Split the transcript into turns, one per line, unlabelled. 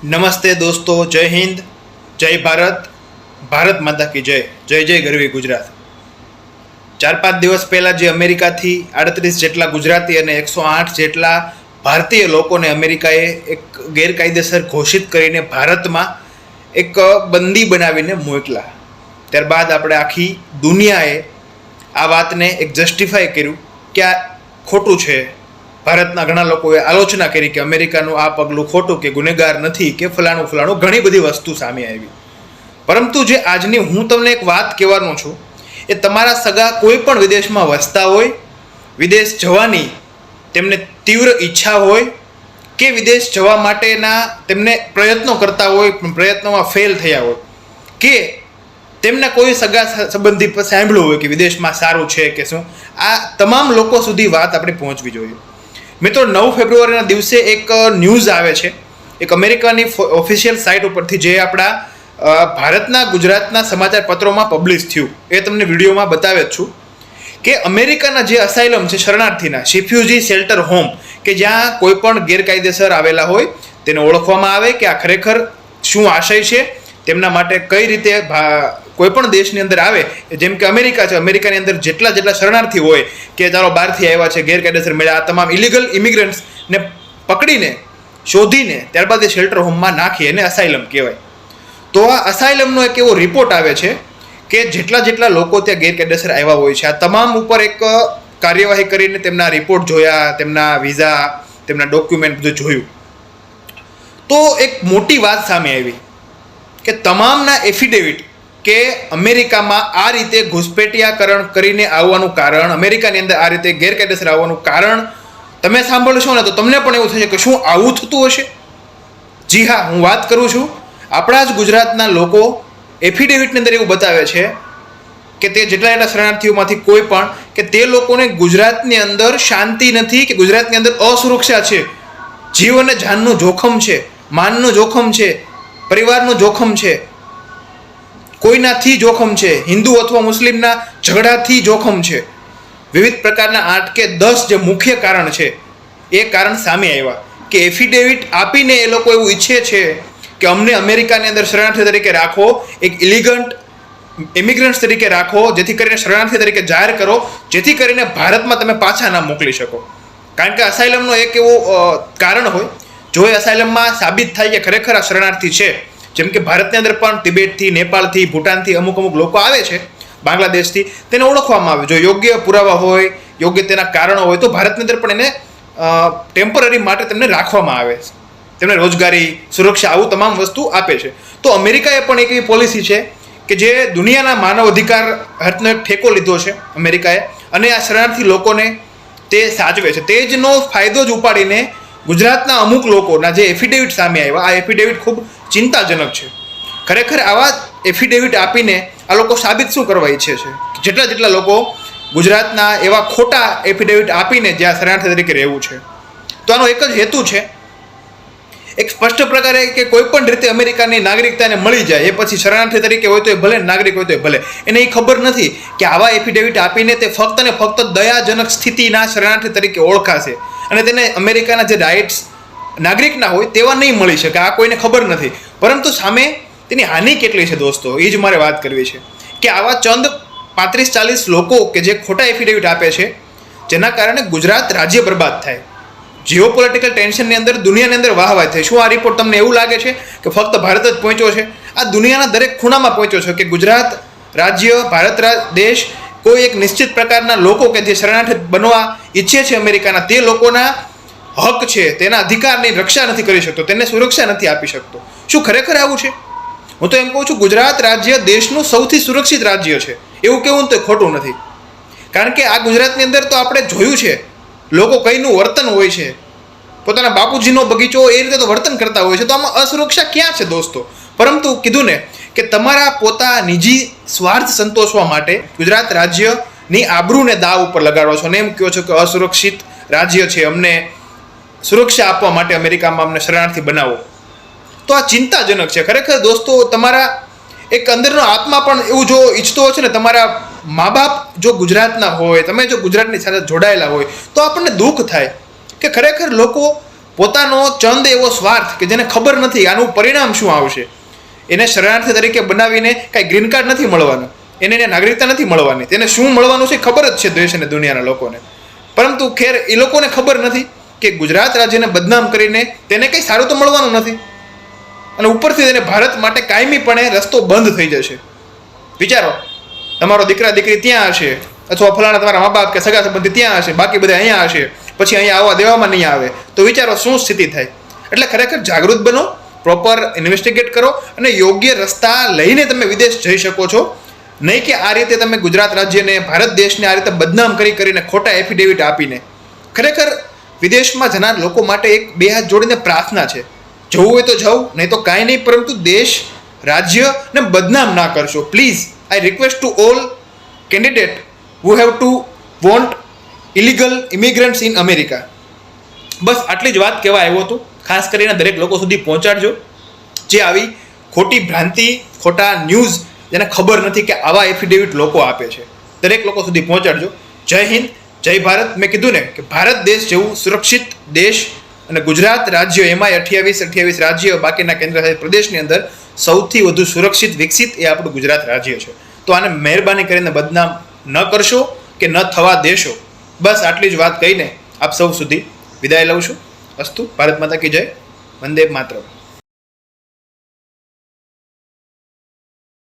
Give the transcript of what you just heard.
નમસ્તે દોસ્તો, જય હિન્દ, જય ભારત ભારત માતા કી જય જય જય ગરવી ગુજરાત. ચાર પાંચ દિવસ પહેલાં જે અમેરિકાથી આડત્રીસ જેટલા ગુજરાતી અને એકસો આઠ જેટલા ભારતીય લોકોને અમેરિકાએ એક ગેરકાયદેસર ઘોષિત કરીને ભારતમાં એક બંદી બનાવીને મોકલા. ત્યારબાદ આપણે આખી દુનિયાએ આ વાતને એક જસ્ટિફાય કર્યું કે આ ખોટું છે. ભારતના ઘણા લોકોએ આલોચના કરી કે અમેરિકાનું આ પગલું ખોટું કે ગુનેગાર નથી કે ફલાણું ફલાણું ઘણી બધી વસ્તુ સામે આવી. પરંતુ જે આજની હું તમને એક વાત કહેવાનો છું, એ તમારા સગા કોઈ પણ વિદેશમાં વસતા હોય, વિદેશ જવાની તેમને તીવ્ર ઈચ્છા હોય કે વિદેશ જવા માટેના તેમને પ્રયત્નો કરતા હોય, પણ પ્રયત્નોમાં ફેલ થયા હોય, કે તેમના કોઈ સગા સંબંધી પર સાંભળ્યું હોય કે વિદેશમાં સારું છે કે શું, આ તમામ લોકો સુધી વાત આપણે પહોંચવી જોઈએ. મિત્રો, નવ ફેબ્રુઆરીના દિવસે એક ન્યૂઝ આવે છે. એક અમેરિકાની ઓફિશિયલ સાઇટ ઉપરથી જે આપણા ભારતના, ગુજરાતના સમાચાર પત્રોમાં પબ્લિશ થયું. એ તમને વિડીયોમાં બતાવે જ છું કે અમેરિકાના જે અસાઇલમ છે, શરણાર્થીના શિફ્યુજી શેલ્ટર હોમ કે જ્યાં કોઈ પણ ગેરકાયદેસર આવેલા હોય, તેને ઓળખવામાં આવે કે આ ખરેખર શું આશય છે, તેમના માટે કઈ રીતે ભા- કોઈ પણ દેશની અંદર આવે, જેમ કે અમેરિકા છે, અમેરિકાની અંદર જેટલા જેટલા શરણાર્થી હોય, કે ચાલો બહારથી આવ્યા છે, ગેરકાયદેસર મળ્યા, આ તમામ ઇલીગલ ઇમિગ્રન્ટ્સને પકડીને, શોધીને, ત્યારબાદ એ શેલ્ટર હોમમાં નાખી, એને અસાઇલમ કહેવાય. તો આ અસાઇલમનો એક એવો રિપોર્ટ આવે છે, કે જેટલા જેટલા લોકો ત્યાં ગેરકાયદેસર આવ્યા હોય છે, આ તમામ ઉપર એક કાર્યવાહી કરીને તેમના રિપોર્ટ જોયા, તેમના વિઝા તેમના ડોક્યુમેન્ટ બધું જોયું. તો એક મોટી વાત સામે આવી, કે તમામના એફિડેવિટ કે અમેરિકામાં આ રીતે ઘુસપેટિયાકરણ કરીને આવવાનું કારણ, અમેરિકાની અંદર આ રીતે ગેરકાયદેસર આવવાનું કારણ તમે સાંભળશો ને તો તમને પણ એવું થશે કે શું આવું થતું હશે? જી હા, હું વાત કરું છું. આપણા જ ગુજરાતના લોકો એફિડેવિટની અંદર એવું બતાવે છે કે તે જેટલા એટલા શરણાર્થીઓમાંથી કોઈ પણ, કે તે લોકોને ગુજરાતની અંદર શાંતિ નથી, કે ગુજરાતની અંદર અસુરક્ષા છે. જીવ અને જાનનું જોખમ છે, માનનું જોખમ છે, પરિવારનું જોખમ છે. કોઈનાથી જોખમ છે? હિન્દુ અથવા મુસ્લિમના ઝઘડાથી જોખમ છે. વિવિધ પ્રકારના આઠ કે દસ જે મુખ્ય કારણ છે, એ કારણ સામે આવ્યા કે એફિડેવિટ આપીને એ લોકો એવું ઈચ્છે છે કે અમને અમેરિકાની અંદર શરણાર્થી તરીકે રાખો, એક ઇલિગન્ટ ઇમિગ્રન્ટ્સ તરીકે રાખો, જેથી કરીને શરણાર્થી તરીકે જાહેર કરો, જેથી કરીને ભારતમાં તમે પાછા ના મોકલી શકો. કારણ કે અસાઇલમનો એક એવું કારણ હોય, જો એ અસાઇલમમાં સાબિત થાય કે ખરેખર આ શરણાર્થી છે જેમ કે ભારતની અંદર પણ તિબેટથી, નેપાળથી, ભૂટાનથી અમુક અમુક લોકો આવે છે બાંગ્લાદેશથી, તેને ઓળખવામાં આવે. જો યોગ્ય પુરાવા હોય, યોગ્ય તેના કારણો હોય, તો ભારતની અંદર પણ એને ટેમ્પરરી માટે તેમને રાખવામાં આવે છે. તેમને રોજગારી, સુરક્ષા આવું તમામ વસ્તુ આપે છે. તો અમેરિકાએ પણ એક એવી પોલિસી છે કે જે દુનિયાના માનવ અધિકાર હાથનો ઠેકો લીધો છે અમેરિકાએ. અને આ શરણાર્થી લોકોને તે સાચવે છે. તે જનો ફાયદો જ ઉપાડીને ગુજરાતના અમુક લોકોના જે એફિડેવિટ સામે આવ્યા, આ એફિડેવિટ ખૂબ ચિંતાજનક છે. ખરેખર આવા એફિડેવિટ આપીને આ લોકો સાબિત શું કરવા ઈચ્છે છે? જેટલા જેટલા લોકો ગુજરાતના એવા ખોટા એફિડેવિટ આપીને જ્યાં શરણાર્થી તરીકે રહેવું છે. તો આનો એક જ હેતુ છે, એક સ્પષ્ટ પ્રકારે કે કોઈ પણ રીતે અમેરિકાની નાગરિકતાને મળી જાય, એ પછી શરણાર્થી તરીકે હોય તો એ ભલે, નાગરિક હોય તો એ ભલે. એને એ ખબર નથી કે આવા એફિડેવિટ આપીને તે ફક્ત ને ફક્ત દયાજનક સ્થિતિના શરણાર્થી તરીકે ઓળખાશે. અને તેને અમેરિકાના જે રાઇટ્સ નાગરિકના હોય તેવા નહીં મળી શકે, આ કોઈને ખબર નથી. પરંતુ સામે તેની હાનિ કેટલી છે દોસ્તો? એ જ મારે વાત કરવી છે કે આવા ચંદ પાંત્રીસ ચાલીસ લોકો કે જે ખોટા એફિડેવિટ આપે છે, જેના કારણે ગુજરાત રાજ્ય બરબાદ થાય. જીઓ પોલિટિકલ ટેન્શનની અંદર, દુનિયાની અંદર વાહવાય થાય. શું આ રિપોર્ટ તમને એવું લાગે છે કે ફક્ત ભારત જ પહોંચ્યો છે? આ દુનિયાના દરેક ખૂણામાં પહોંચ્યો છે કે ગુજરાત રાજ્ય, ભારત દેશ કોઈ એક નિશ્ચિત પ્રકારના લોકો કે જે શરણાર્થી બનવા ઈચ્છે છે અમેરિકાના, તે લોકોના હક છે, તેના અધિકારની રક્ષા નથી કરી શકતો, તેને સુરક્ષા નથી આપી શકતો. શું ખરેખર આવું છે? હું તો એમ કહું છું, ગુજરાત રાજ્ય દેશનું સૌથી સુરક્ષિત રાજ્ય છે. એવું કેવું તો ખોટું નથી. કારણ કે આ ગુજરાતની અંદર તો આપણે જોયું છે, લોકો કઈનું વર્તન હોય છે. પોતાના બાપુજીનો બગીચો એ રીતે તો વર્તન કરતા હોય છે, તો આમાં અસુરક્ષા ક્યાં છે દોસ્તો? પરંતુ કીધું ને કે તમારા પોતા નિજી સ્વાર્થ સંતોષવા માટે ગુજરાત રાજ્યની આબરૂને દાવ ઉપર લગાડો છો. અને એમ કહો છો કે અસુરક્ષિત રાજ્ય છે. અમને સુરક્ષા આપવા માટે અમેરિકામાં અમને શરણાર્થી બનાવો. તો આ ચિંતાજનક છે. ખરેખર દોસ્તો, તમારા એક અંદરનો આત્મા પણ એવું જો ઈચ્છતો હોય છે ને, તમારા મા બાપ જો ગુજરાતના હોય, તમે જો ગુજરાતની સાથે જોડાયેલા હોય, તો આપણને દુઃખ થાય કે ખરેખર લોકો પોતાનો ચંદ એવો સ્વાર્થ કે જેને ખબર નથી, આનું પરિણામ શું આવશે? એને શરણાર્થી તરીકે બનાવીને કાંઈ ગ્રીન કાર્ડ નથી મળવાનું. એને એને નાગરિકતા નથી મળવાની. તેને શું મળવાનું છે ખબર જ છે દેશ અને દુનિયાના લોકોને. પરંતુ ખેર, એ લોકોને ખબર નથી કે ગુજરાત રાજ્યને બદનામ કરીને તેને કંઈ સારું તો મળવાનું નથી. અને ઉપરથી તેને ભારત માટે કાયમીપણે રસ્તો બંધ થઈ જશે. વિચારો, તમારો દીકરા, દીકરી ત્યાં હશે, અથવા ફલાણા તમારા મા બાપ કે સગા સંબંધી ત્યાં હશે, બાકી બધા અહીંયા હશે, પછી અહીંયા આવવા દેવામાં નહીં આવે. તો વિચારો શું સ્થિતિ થાય. એટલે ખરેખર જાગૃત બનો પ્રોપર ઇન્વેસ્ટિગેટ કરો અને યોગ્ય રસ્તા લઈને તમે વિદેશ જઈ શકો છો. નહીં કે આ રીતે તમે ગુજરાત રાજ્યને ભારત દેશને આ રીતે બદનામ કરી કરીને ખોટા એફિડેવિટ આપીને. ખરેખર વિદેશમાં જનાર લોકો માટે એક બે હાથ જોડીને પ્રાર્થના છે. જવું હોય તો જવું, નહીં તો કાંઈ નહીં, પરંતુ દેશ રાજ્યને બદનામ ના કરશો. Please I request to all candidate who have to want illegal immigrants in America બસ આટલી જ વાત કહેવા આવ્યો હતો. ખાસ કરીને દરેક લોકો સુધી પહોંચાડજો. જે આવી ખોટી ભ્રાંતિ, ખોટા ન્યૂઝ જેને ખબર નથી કે આવા એફિડેવિટ લોકો આપે છે. દરેક લોકો સુધી પહોંચાડજો. જય હિન્દ, જય ભારત. મેં કીધું ને કે ભારત દેશ જેવું સુરક્ષિત દેશ અને ગુજરાત રાજ્ય એમાંય અઠ્યાવીસ અઠ્યાવીસ રાજ્ય બાકીના કેન્દ્ર શાસિત પ્રદેશની અંદર સૌથી વધુ સુરક્ષિત, વિકસિત એ આપણું ગુજરાત રાજ્ય છે. તો આને મહેરબાની કરીને બદનામ ન કરશો કે ન થવા દેશો. બસ આટલી જ વાત કહીને આપ સૌ સુધી વિદાય લઉં છું. અસ્તુ ભારત માતા કી જય. વંદે માતરમ.